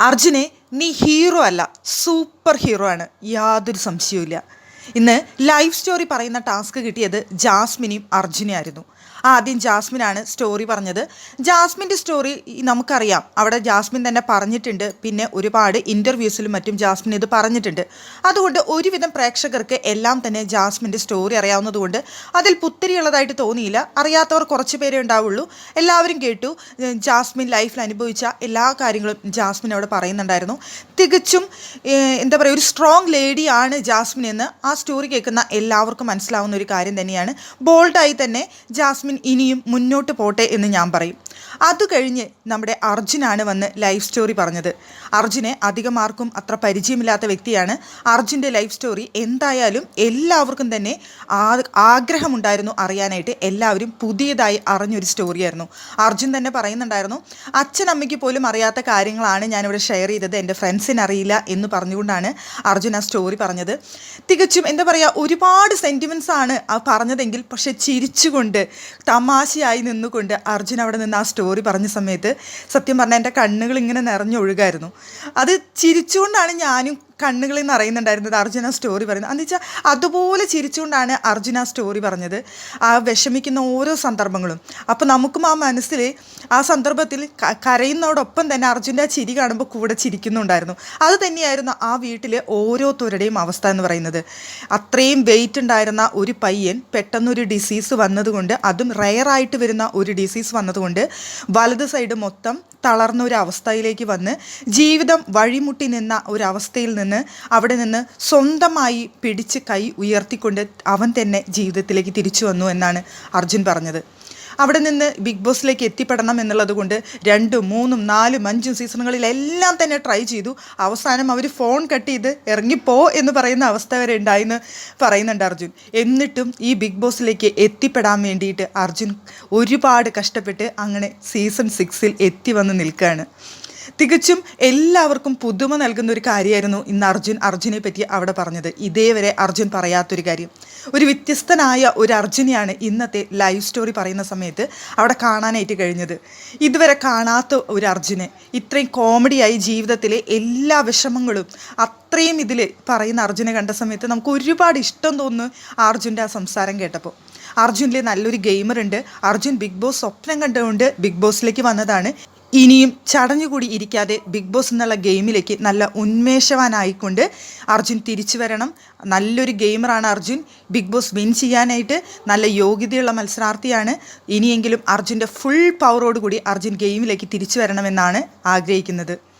അർജുനെ നീ ഹീറോ അല്ല സൂപ്പർ ഹീറോ ആണ്. യാതൊരു സംശയവുമില്ല. ഇന്ന് ലൈഫ് സ്റ്റോറി പറയുന്ന ടാസ്ക് കിട്ടിയത് ജാസ്മിനെയും അർജുനായിരുന്നു ആദ്യം ജാസ്മിനാണ് സ്റ്റോറി പറഞ്ഞത്. ജാസ്മിന്റെ സ്റ്റോറി നമുക്കറിയാം. അവിടെ ജാസ്മിൻ തന്നെ പറഞ്ഞിട്ടുണ്ട്. പിന്നെ ഒരുപാട് ഇന്റർവ്യൂസിലും മറ്റും ജാസ്മിൻ ഇത് പറഞ്ഞിട്ടുണ്ട്. അതുകൊണ്ട് ഒരുവിധം പ്രേക്ഷകർക്ക് എല്ലാം തന്നെ ജാസ്മിന്റെ സ്റ്റോറി അറിയാവുന്നതുകൊണ്ട് അതിൽ പുത്തിരിയുള്ളതായിട്ട് തോന്നിയില്ല. അറിയാത്തവർ കുറച്ച് പേരെ ഉണ്ടാവുള്ളൂ. എല്ലാവരും കേട്ടു. ജാസ്മിൻ ലൈഫിൽ അനുഭവിച്ച എല്ലാ കാര്യങ്ങളും ജാസ്മിൻ അവിടെ പറയുന്നുണ്ടായിരുന്നു. തികച്ചും എന്താ പറയുക ഒരു സ്ട്രോങ് ലേഡിയാണ് ജാസ്മിൻ എന്ന് ആ സ്റ്റോറി കേൾക്കുന്ന എല്ലാവർക്കും മനസ്സിലാവുന്ന ഒരു കാര്യം തന്നെയാണ്. ബോൾഡായി തന്നെ ജാസ്മിൻ ഇനിയും മുന്നോട്ട് പോട്ടെ എന്ന് ഞാൻ പറയും. അത് കഴിഞ്ഞ് നമ്മുടെ അർജുനാണ് വന്ന് ലൈഫ് സ്റ്റോറി പറഞ്ഞത്. അർജുനെ അധികം ആർക്കും അത്ര പരിചയമില്ലാത്ത വ്യക്തിയാണ്. അർജുന്റെ ലൈഫ് സ്റ്റോറി എന്തായാലും എല്ലാവർക്കും തന്നെ ആഗ്രഹമുണ്ടായിരുന്നു അറിയാനായിട്ട് എല്ലാവരും പുതിയതായി അറിഞ്ഞൊരു സ്റ്റോറിയായിരുന്നു അർജുൻ തന്നെ പറയുന്നുണ്ടായിരുന്നു അച്ഛനമ്മയ്ക്ക് പോലും അറിയാത്ത കാര്യങ്ങളാണ് ഞാനിവിടെ ഷെയർ ചെയ്തത്. എന്റെ ഫ്രണ്ട്സിന് അറിയില്ല എന്ന് പറഞ്ഞുകൊണ്ടാണ് അർജുൻ ആ സ്റ്റോറി പറഞ്ഞത്. തികച്ചും എന്താ പറയുക ഒരുപാട് സെന്റിമെൻസ് ആണ് പറഞ്ഞതെങ്കിൽ പക്ഷെ ചിരിച്ചുകൊണ്ട് തമാശയായി നിന്നുകൊണ്ട് അർജുൻ അവിടെ നിന്ന് ആ സ്റ്റോറി പറഞ്ഞ സമയത്ത് സത്യം പറഞ്ഞാൽ എന്റെ കണ്ണുകൾ ഇങ്ങനെ നിറഞ്ഞൊഴുകായിരുന്നു. അത് ചിരിച്ചുകൊണ്ടാണ് ഞാനും കണ്ണുകളിൽ നിന്ന് അറിയുന്നുണ്ടായിരുന്നത് അർജുന സ്റ്റോറി പറയുന്നത്. എന്ന് വെച്ചാൽ അതുപോലെ ചിരിച്ചുകൊണ്ടാണ് അർജുന സ്റ്റോറി പറഞ്ഞത്. ആ വിഷമിക്കുന്ന ഓരോ സന്ദർഭങ്ങളും. അപ്പോൾ നമുക്കും ആ മനസ്സിൽ ആ സന്ദർഭത്തിൽ കരയുന്നതോടൊപ്പം തന്നെ അർജുന്റെ ചിരി കാണുമ്പോൾ കൂടെ ചിരിക്കുന്നുണ്ടായിരുന്നു. അത് തന്നെയായിരുന്നു ആ വീട്ടിലെ ഓരോരുത്തരുടെയും അവസ്ഥ എന്ന് പറയുന്നത്. അത്രയും വെയിറ്റ് ഉണ്ടായിരുന്ന ഒരു പയ്യൻ പെട്ടെന്നൊരു ഡിസീസ് വന്നതുകൊണ്ട് അതും റയറായിട്ട് വരുന്ന ഒരു ഡിസീസ് വന്നതുകൊണ്ട് വലത് സൈഡ് മൊത്തം തളർന്ന ഒരു അവസ്ഥയിലേക്ക് വന്ന് ജീവിതം വഴിമുട്ടി നിന്ന ഒരു അവസ്ഥയിൽ നിന്ന് അവിടെ നിന്ന് സ്വന്തമായി പിടിച്ച് കൈ ഉയർത്തിക്കൊണ്ട് അവൻ തന്നെ ജീവിതത്തിലേക്ക് തിരിച്ചു വന്നു എന്നാണ് അർജുൻ പറഞ്ഞത്. അവിടെ നിന്ന് ബിഗ് ബോസിലേക്ക് എത്തിപ്പെടണം എന്നുള്ളത് കൊണ്ട് രണ്ടും മൂന്നും നാലും അഞ്ചും സീസണുകളിലെല്ലാം തന്നെ ട്രൈ ചെയ്തു. അവസാനം അവർ ഫോൺ കട്ട് ചെയ്ത് ഇറങ്ങിപ്പോ എന്ന് പറയുന്ന അവസ്ഥ വരെ ഉണ്ടായെന്ന് പറയുന്നുണ്ട് അർജുൻ. എന്നിട്ടും ഈ ബിഗ് ബോസിലേക്ക് എത്തിപ്പെടാൻ വേണ്ടിയിട്ട് അർജുൻ ഒരുപാട് കഷ്ടപ്പെട്ട് അങ്ങനെ സീസൺ സിക്സിൽ എത്തി വന്ന് നിൽക്കുകയാണ്. തികച്ചും എല്ലാവർക്കും പുതുമ നൽകുന്ന ഒരു കാര്യമായിരുന്നു ഇന്ന് അർജുൻ അർജുനെ പറ്റി അവിടെ പറഞ്ഞത്. ഇതേവരെ അർജുൻ പറയാത്തൊരു കാര്യം. ഒരു വ്യത്യസ്തനായ ഒരു അർജുനെയാണ് ഇന്നത്തെ ലൈവ് സ്റ്റോറി പറയുന്ന സമയത്ത് അവിടെ കാണാനായിട്ട് കഴിഞ്ഞത്. ഇതുവരെ കാണാത്ത ഒരു അർജുനെ. ഇത്രയും കോമഡിയായി ജീവിതത്തിലെ എല്ലാ വിഷമങ്ങളും അത്രയും ഇതിൽ പറയുന്ന അർജുനെ കണ്ട സമയത്ത് നമുക്ക് ഒരുപാട് ഇഷ്ടം തോന്നുന്നു അർജുന്റെ ആ സംസാരം കേട്ടപ്പോൾ. അർജുനിലെ നല്ലൊരു ഗെയിമർ ഉണ്ട്. അർജുൻ ബിഗ് ബോസ് സ്വപ്നം കണ്ടുകൊണ്ട് ബിഗ് ബോസിലേക്ക് വന്നതാണ്. ഇനിയും ചടഞ്ഞുകൂടി ഇരിക്കാതെ ബിഗ് ബോസ് എന്നുള്ള ഗെയിമിലേക്ക് നല്ല ഉന്മേഷവാനായിക്കൊണ്ട് അർജുൻ തിരിച്ചു വരണം. നല്ലൊരു ഗെയിമറാണ് അർജുൻ. ബിഗ് ബോസ് വിൻ ചെയ്യാനായിട്ട് നല്ല യോഗ്യതയുള്ള മത്സരാർത്ഥിയാണ്. ഇനിയെങ്കിലും അർജുന്റെ ഫുൾ പവറോടുകൂടി അർജുൻ ഗെയിമിലേക്ക് തിരിച്ചു വരണമെന്നാണ് ആഗ്രഹിക്കുന്നത്.